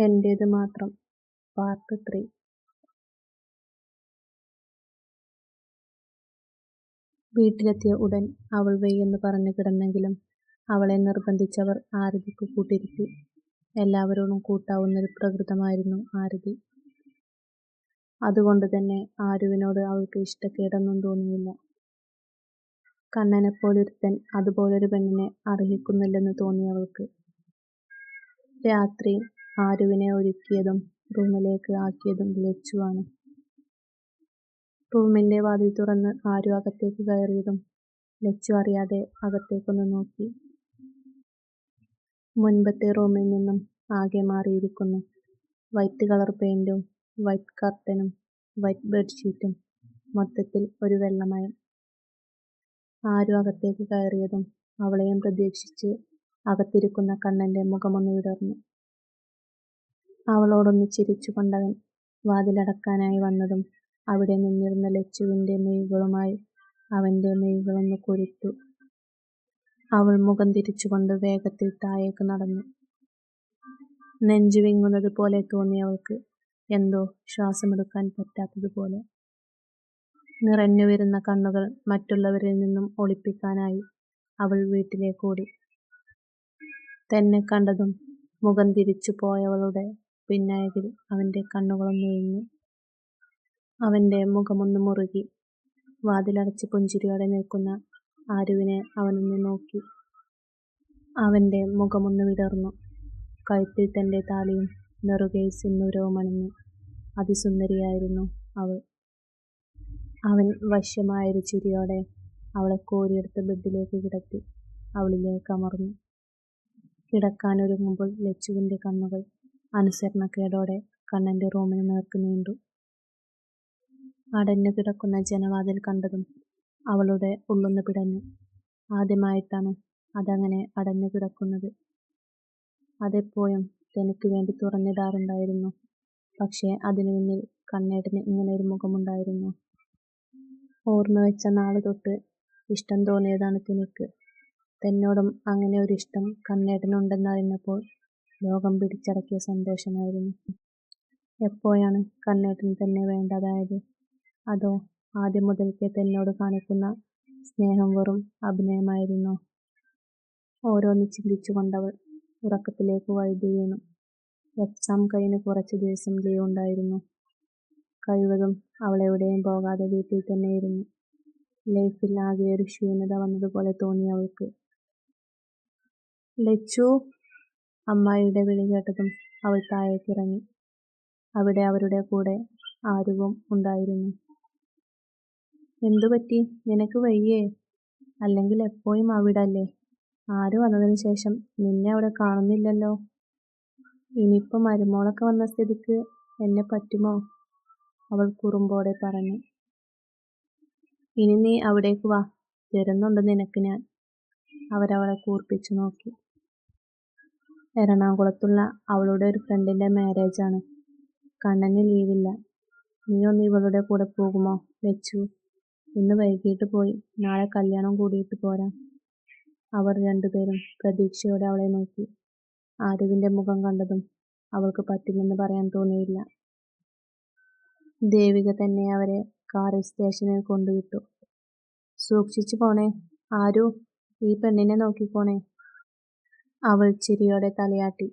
എന്റേത് മാത്രം part three വീട്ടിലെത്തിയ ഉടൻ അവൾ വയ്യെന്ന് പറഞ്ഞു കിടന്നെങ്കിലും അവളെ നിർബന്ധിച്ചവർ ആരതിക്ക് കൂട്ടിരുത്തി. എല്ലാവരോടും കൂട്ടാവുന്നൊരു പ്രകൃതമായിരുന്നു ആരതി. അതുകൊണ്ട് തന്നെ ആരുവിനോട് അവൾക്ക് ഇഷ്ടക്കേടൊന്നും തോന്നിയില്ല. കണ്ണനെപ്പോലൊരുത്തൻ അതുപോലൊരു പെണ്ണിനെ അർഹിക്കുന്നില്ലെന്ന് തോന്നി അവൾക്ക്. രാത്രി ആരുവിനെ ഒരുക്കിയതും റൂമിലേക്ക് ആക്കിയതും ലച്ചു ആണ്. റൂമിന്റെ വാതിൽ തുറന്ന് ആരു അകത്തേക്ക് കയറിയതും ലച്ചു അറിയാതെ അകത്തേക്കൊന്ന് നോക്കി. മുൻപത്തെ റൂമിൽ നിന്നും ആകെ മാറിയിരിക്കുന്നു. വൈറ്റ് കളർ പെയിന്റും വൈറ്റ് കർട്ടനും വൈറ്റ് ബെഡ്ഷീറ്റും മൊത്തത്തിൽ ഒരു വെള്ളമയം. ആരു അകത്തേക്ക് കയറിയതും അവളെയും പ്രതീക്ഷിച്ച് അകത്തിരിക്കുന്ന കണ്ണന്റെ മുഖമൊന്ന് വിടർന്നു. അവളോടൊന്ന് ചിരിച്ചുകൊണ്ടവൻ വാതിലടക്കാനായി വന്നതും അവിടെ നിന്നിരുന്ന ലച്ചുവിന്റെ മെയ്കളുമായി അവന്റെ മെയ്കളൊന്ന് കുരുത്തു. അവൾ മുഖം തിരിച്ചുകൊണ്ട് വേഗത്തിൽ താഴേക്ക് നടന്നു. നെഞ്ചു വിങ്ങുന്നത് പോലെ തോന്നി അവൾക്ക്. എന്തോ ശ്വാസമെടുക്കാൻ പറ്റാത്തതുപോലെ. നിറഞ്ഞു വരുന്ന കണ്ണുകൾ മറ്റുള്ളവരിൽ നിന്നും ഒളിപ്പിക്കാനായി അവൾ വീട്ടിലേക്ക് ഓടി. തന്നെ കണ്ടതും മുഖം തിരിച്ചു പോയവളുടെ പിന്നഴകിൽ അവന്റെ കണ്ണുകളൊന്ന് വിങ്ങി. അവന്റെ മുഖമൊന്ന് മുറുകി. വാതിലടച്ച് പുഞ്ചിരിയോടെ നിൽക്കുന്ന ആരുവിനെ അവനൊന്ന് നോക്കി. അവന്റെ മുഖമൊന്ന് വിടർന്നു. കഴുത്തിൽ തന്റെ താലിയും നെറുകയിൽ സിന്ദൂരവും അണിഞ്ഞ് അതിസുന്ദരിയായിരുന്നു അവൾ. അവൻ വശ്യമായൊരു ചിരിയോടെ അവളെ കോരിയെടുത്ത് ബെഡിലേക്ക് കിടത്തി അവളിലേക്ക് അമർന്നു. കിടക്കാനൊരുങ്ങുമ്പോൾ ലച്ചുവിന്റെ കണ്ണുകൾ അനുസരണക്കേടോടെ കണ്ണന്റെ റൂമിന് നേർക്ക് നീണ്ടു. അടഞ്ഞു കിടക്കുന്ന ജനവാതിൽ കണ്ടതും അവളുടെ ഉള്ളൊന്ന് പിടഞ്ഞു. ആദ്യമായിട്ടാണ് അതങ്ങനെ അടഞ്ഞു കിടക്കുന്നത് അതെപ്പോഴും തനിക്ക് വേണ്ടി തുറന്നിടാറുണ്ടായിരുന്നു. പക്ഷേ അതിനു പിന്നിൽ ഒരു മുഖമുണ്ടായിരുന്നു ഓർമ്മ വെച്ച നാൾ തൊട്ട് ഇഷ്ടം തോന്നിയതാണ് തനിക്ക്. തന്നോടും അങ്ങനെ ഒരിഷ്ടം കണ്ണേട്ടനുണ്ടെന്നറിഞ്ഞപ്പോൾ ലോകം പിടിച്ചടക്കിയ സന്തോഷമായിരുന്നു. എപ്പോഴാണ് കണ്ണേട്ടൻ തന്നെ വേണ്ടതായത് അതോ ആദ്യം മുതൽക്കേ തന്നോട് കാണിക്കുന്ന സ്നേഹം വെറും അഭിനയമായിരുന്നോ? ഓരോന്ന് ചിന്തിച്ചുകൊണ്ടവൾ ഉറക്കത്തിലേക്ക് വഴുതി വീണു. എക്സാം കഴിഞ്ഞ് കുറച്ച് ദിവസം ലീവ് ഉണ്ടായിരുന്നു. കഴിവതും അവളെവിടെയും പോകാതെ വീട്ടിൽ തന്നെയിരുന്നു. ലൈഫിൽ ആകെ ഒരു ക്ഷീണത വന്നതുപോലെ തോന്നി അവൾക്ക്. ലച്ചൂ അമ്മായിയുടെ വിളി കേട്ടതും അവൾ താഴേക്കിറങ്ങി. അവിടെ അവരുടെ കൂടെ ആരുവും ഉണ്ടായിരുന്നു. എന്തുപറ്റി നിനക്ക് വയ്യേ? അല്ലെങ്കിൽ എപ്പോഴും അവിടല്ലേ? ആര് വന്നതിന് ശേഷം നിന്നെ അവിടെ കാണുന്നില്ലല്ലോ? ഇനിയിപ്പോ മരുമോളൊക്കെ വന്ന സ്ഥിതിക്ക് എന്നെ പറ്റുമോ? അവൾ കുറുമ്പോടെ പറഞ്ഞു. ഇനി നീ അവിടേക്ക് വാ തരുന്നുണ്ട് നിനക്ക് ഞാൻ. അവരവളെ കൂർപ്പിച്ചു നോക്കി. എറണാകുളത്തുള്ള അവളുടെ ഒരു ഫ്രണ്ടിന്റെ ആണ്. കണ്ണന് ലീവില്ല. നീ ഒന്ന് ഇവളുടെ കൂടെ പോകുമോ വെച്ചു ഇന്ന് വൈകിട്ട് പോയി നാളെ കല്യാണം കൂടിയിട്ട് പോരാം. അവർ രണ്ടുപേരും പ്രതീക്ഷയോടെ അവളെ നോക്കി. ആരുവിന്റെ മുഖം കണ്ടതും അവൾക്ക് പറ്റില്ലെന്ന് പറയാൻ തോന്നിയില്ല. ദേവിക തന്നെ അവരെ കാറിൽ സ്റ്റേഷനിൽ കൊണ്ടുവിട്ടു. സൂക്ഷിച്ചു പോണേ ആരു ഈ പെണ്ണിനെ നോക്കിക്കോണേ. അവൾ ചിരിയോടെ തലയാട്ടി.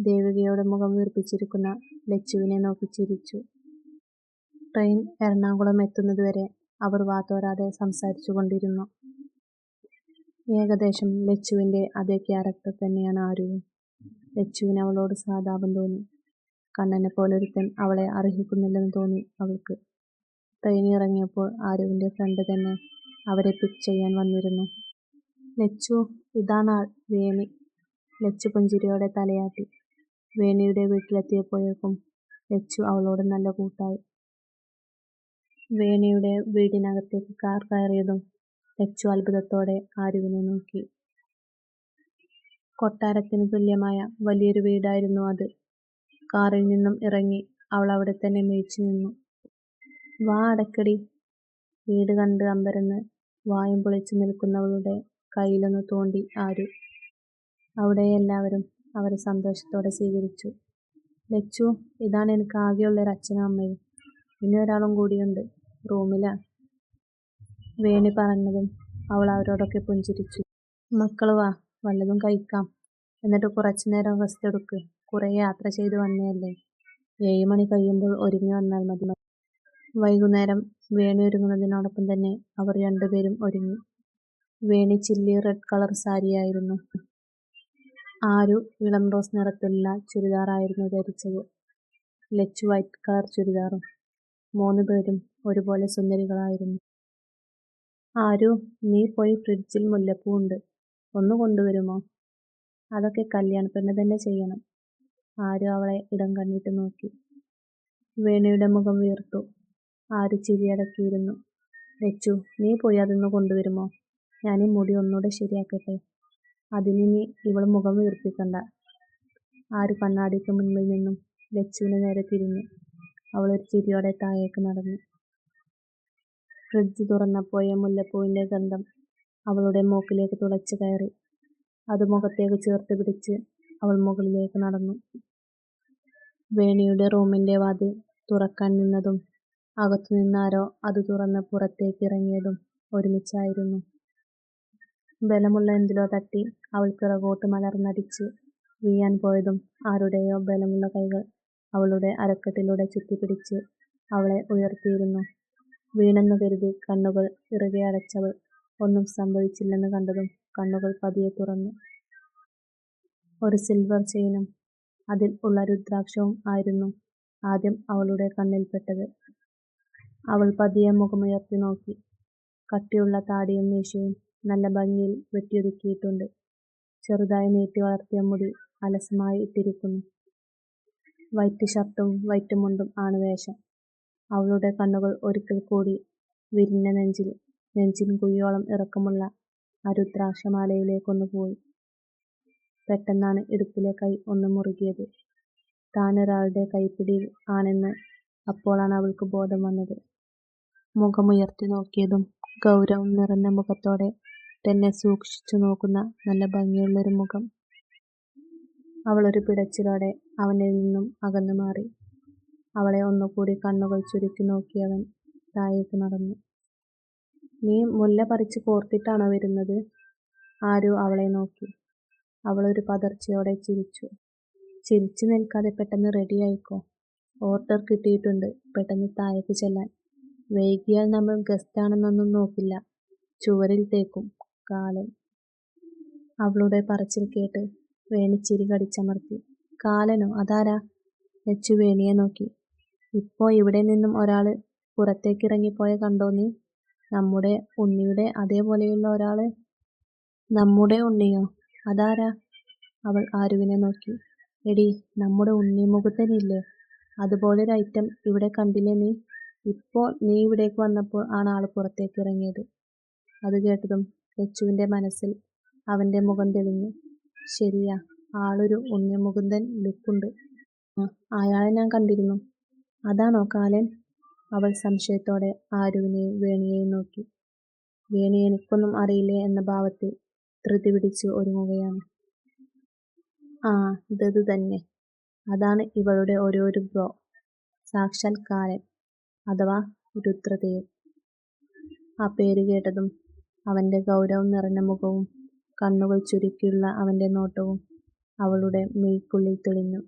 ദേവികയുടെ മുഖം വീർപ്പിച്ചിരിക്കുന്ന ലച്ചുവിനെ നോക്കി ചിരിച്ചു. ട്രെയിൻ എറണാകുളം എത്തുന്നതുവരെ അവർ വാത്തോരാതെ സംസാരിച്ചു കൊണ്ടിരുന്നു ഏകദേശം ലച്ചുവിന്റെ അതേ ക്യാരക്ടർ തന്നെയാണ് ആരുവും. ലച്ചുവിന് അവളോട് സാതാപം തോന്നി. കണ്ണനെ പോലൊരുത്തൻ അവളെ അർഹിക്കുന്നില്ലെന്ന് തോന്നി അവൾക്ക്. ട്രെയിൻ ഇറങ്ങിയപ്പോൾ ആരുവിന്റെ ഫ്രണ്ട് തന്നെ അവരെ പിക്ക് ചെയ്യാൻ വന്നിരുന്നു. ലച്ചു ഇതാണ് വേണി. ലച്ചു പുഞ്ചിരിയോടെ തലയാട്ടി. വേണിയുടെ വീട്ടിലെത്തിയപ്പോഴേക്കും ലച്ചു അവളോട് നല്ല കൂട്ടായി. വേണിയുടെ വീടിനകത്തേക്ക് കാർ കയറിയതും ലച്ചു അത്ഭുതത്തോടെ ആരുവിനെ നോക്കി. കൊട്ടാരത്തിന് തുല്യമായ വലിയൊരു വീടായിരുന്നു അത്. കാറിൽ നിന്നും ഇറങ്ങി അവൾ അവിടെത്തന്നെ മിഴിച്ചു നിന്നു. വാ അടക്കടി വീട് കണ്ട് അമ്പരന്ന് വായും പൊളിച്ചു നിൽക്കുന്നവളുടെ കയ്യിലൊന്ന് തോണ്ടി ആരു. അവിടെ എല്ലാവരും അവരെ സന്തോഷത്തോടെ സ്വീകരിച്ചു. ലച്ചു ഇതാണ് എനിക്ക് ആകെയുള്ളൊരു അച്ഛനും അമ്മയും. ഇനി ഒരാളും കൂടിയുണ്ട്. റൂമിലാ. വേണി പറഞ്ഞതും അവൾ അവരോടൊക്കെ പുഞ്ചിരിച്ചു. മക്കൾ വാ വല്ലതും കഴിക്കാം. എന്നിട്ട് കുറച്ചു നേരം റെസ്റ്റ് എടുക്ക്. കുറെ യാത്ര ചെയ്ത് വന്നതല്ലേ. ഏഴ് മണി കഴിയുമ്പോൾ ഒരുങ്ങി വന്നാൽ മതി. വൈകുന്നേരം വേണി ഒരുങ്ങുന്നതിനോടൊപ്പം തന്നെ അവർ രണ്ടുപേരും ഒരുങ്ങി. Veni chilli red colour സാരിയായിരുന്നു. ആരു ഇളം റോസ് നിറത്തിലുള്ള ചുരിദാറായിരുന്നു ധരിച്ചത്. ലച്ചു വൈറ്റ് കളർ ചുരിദാറും മൂന്ന് പേരും ഒരുപോലെ സുന്ദരികളായിരുന്നു. ആരു നീ പോയി ഫ്രിഡ്ജിൽ മുല്ലപ്പൂണ്ട് ഒന്ന് കൊണ്ടുവരുമോ? അതൊക്കെ കല്യാണ പെണ്ണ് തന്നെ ചെയ്യണം. ആരു അവളെ ഇടം കണ്ണിട്ട് നോക്കി. വേണയുടെ മുഖം വീർത്തു. ആരു ചിരിയടക്കിയിരുന്നു ലച്ചു നീ പോയി അതൊന്ന് കൊണ്ടുവരുമോ? ഞാൻ ഈ മുടി ഒന്നുകൂടെ ശരിയാക്കട്ടെ. അതിനി ഇവൾ മുഖം വീർപ്പിക്കണ്ട. ആര് കണ്ണാടിക്ക് മുന്നിൽ നിന്നും ലച്ചുവിന് നേരെ തിരിഞ്ഞു. അവളൊരു ചിരിയോടെ താഴേക്ക് നടന്നു. ഫ്രിഡ്ജ് തുറന്നപ്പോയ മുല്ലപ്പൂവിന്റെ ഗന്ധം അവളുടെ മൂക്കിലേക്ക് തുളച്ചു കയറി. അത് മുഖത്തേക്ക് ചേർത്ത് പിടിച്ച് അവൾ മുകളിലേക്ക് നടന്നു. വേണിയുടെ റൂമിന്റെ വാതിൽ തുറക്കാൻ നിന്നതും അകത്തു നിന്നാരോ അത് തുറന്ന് പുറത്തേക്ക് ഇറങ്ങിയതും ഒരുമിച്ചായിരുന്നു. ബലമുള്ള എന്തിലോ തട്ടി അവൾ പിറകോട്ട് മലർന്നടിച്ച് വീഴാൻ പോയതും ആരുടെയോ ബലമുള്ള കൈകൾ അവളുടെ അരക്കെട്ടിലൂടെ ചുറ്റിപ്പിടിച്ച് അവളെ ഉയർത്തിയിരുന്നു. വീണെന്നു കരുതി കണ്ണുകൾ ഇറുകെ അടച്ചവൾ ഒന്നും സംഭവിച്ചില്ലെന്ന് കണ്ടതും കണ്ണുകൾ പതിയെ തുറന്നു. ഒരു സിൽവർ ചെയിനും അതിൽ ഉള്ള രുദ്രാക്ഷവും ആയിരുന്നു ആദ്യം അവളുടെ കണ്ണിൽപ്പെട്ടത്. അവൾ പതിയെ മുഖമുയർത്തി നോക്കി. കട്ടിയുള്ള താടിയും മീശയും നല്ല ഭംഗിയിൽ വെട്ടിയൊതുക്കിയിട്ടുണ്ട്. ചെറുതായി നീട്ടി വളർത്തിയ മുടി അലസമായി ഇട്ടിരിക്കുന്നു. വൈറ്റ് ഷർട്ടും വൈറ്റ് മുണ്ടും ആണ് വേഷം. അവളുടെ കണ്ണുകൾ ഒരിക്കൽ കൂടി വിരിഞ്ഞ നെഞ്ചിൽ നെഞ്ചിൻ കുയ്യോളം ഇറക്കമുള്ള ആ പോയി. പെട്ടെന്നാണ് ഇടുപ്പിലെ കൈ ഒന്ന് മുറുകിയത്. താനൊരാളുടെ കൈപ്പിടിയിൽ ആണെന്ന് അപ്പോഴാണ് അവൾക്ക് ബോധം വന്നത്. മുഖമുയർത്തി നോക്കിയതും ഗൗരവം നിറഞ്ഞ മുഖത്തോടെ തന്നെ സൂക്ഷിച്ചു നോക്കുന്ന നല്ല ഭംഗിയുള്ളൊരു മുഖം. അവളൊരു പിടച്ചിലോടെ അവനിൽ നിന്നും അകന്നു മാറി. അവളെ ഒന്നുകൂടി കണ്ണുകൾ ചുരുക്കി നോക്കിയവൻ താഴേക്ക് നടന്നു. നീ മുല്ല പറിച്ച് കോർത്തിട്ടാണോ വരുന്നത്? ആരു അവളെ നോക്കി. അവളൊരു പതർച്ചയോടെ ചിരിച്ചു. ചിരിച്ചു നിൽക്കാതെ പെട്ടെന്ന് റെഡിയായിക്കോ ഓർഡർ കിട്ടിയിട്ടുണ്ട്. പെട്ടെന്ന് താഴേക്ക് ചെല്ലാൻ. വൈകിയാൽ നമ്മൾ ഗസ്റ്റ് ആണെന്നൊന്നും നോക്കില്ല. ചുവരിൽ തേക്കും. കാലൻ അവളുടെ പറച്ചിൽ കേട്ട് വേണിച്ചിരി കടിച്ചമർത്തി. കാലനോ അതാരാ? ലച്ചു വേണിയെ നോക്കി. ഇപ്പോ ഇവിടെ നിന്നും ഒരാൾ പുറത്തേക്കിറങ്ങിപ്പോയ കണ്ടോ നീ? നമ്മുടെ ഉണ്ണിയുടെ അതേപോലെയുള്ള ഒരാൾ? നമ്മുടെ ഉണ്ണിയോ? അതാരാ? അവൾ ആരുവിനെ നോക്കി. എടി നമ്മുടെ ഉണ്ണി മുകുന്ദനില്ലേ അതുപോലൊരു ഐറ്റം ഇവിടെ കണ്ടില്ലേ നീ? ഇപ്പോ നീ ഇവിടേക്ക് വന്നപ്പോൾ ആണ് ആൾ പുറത്തേക്ക് ഇറങ്ങിയത് അത് കേട്ടതും ലച്ചുവിന്റെ മനസ്സിൽ അവന്റെ മുഖം തെളിഞ്ഞു. ശരിയാ ആളൊരു ഉണ്ണി മുകുന്ദൻ ലുക്കുണ്ട് അയാളെ ഞാൻ കണ്ടിരുന്നു. അതാണോ കാലൻ? അവൾ സംശയത്തോടെ ആരുവിനെയും വേണിയെയും നോക്കി. വേണി എനിക്കൊന്നും അറിയില്ലേ എന്ന ഭാവത്തിൽ ധൃതി പിടിച്ച് ഒരുങ്ങുകയാണ്. ആ ഇതത് തന്നെ. അതാണ് ഇവളുടെ ഓരോരു ബ്രോ. സാക്ഷാൽ കാലൻ അഥവാ രുദ്രദേവ്. ആ പേര് കേട്ടതും അവന്റെ ഗൗരവം നിറഞ്ഞ മുഖവും കണ്ണുകൾ ചുരുക്കിയുള്ള അവന്റെ നോട്ടവും അവളുടെ മെയ്ക്കുള്ളിൽ തെളിഞ്ഞു.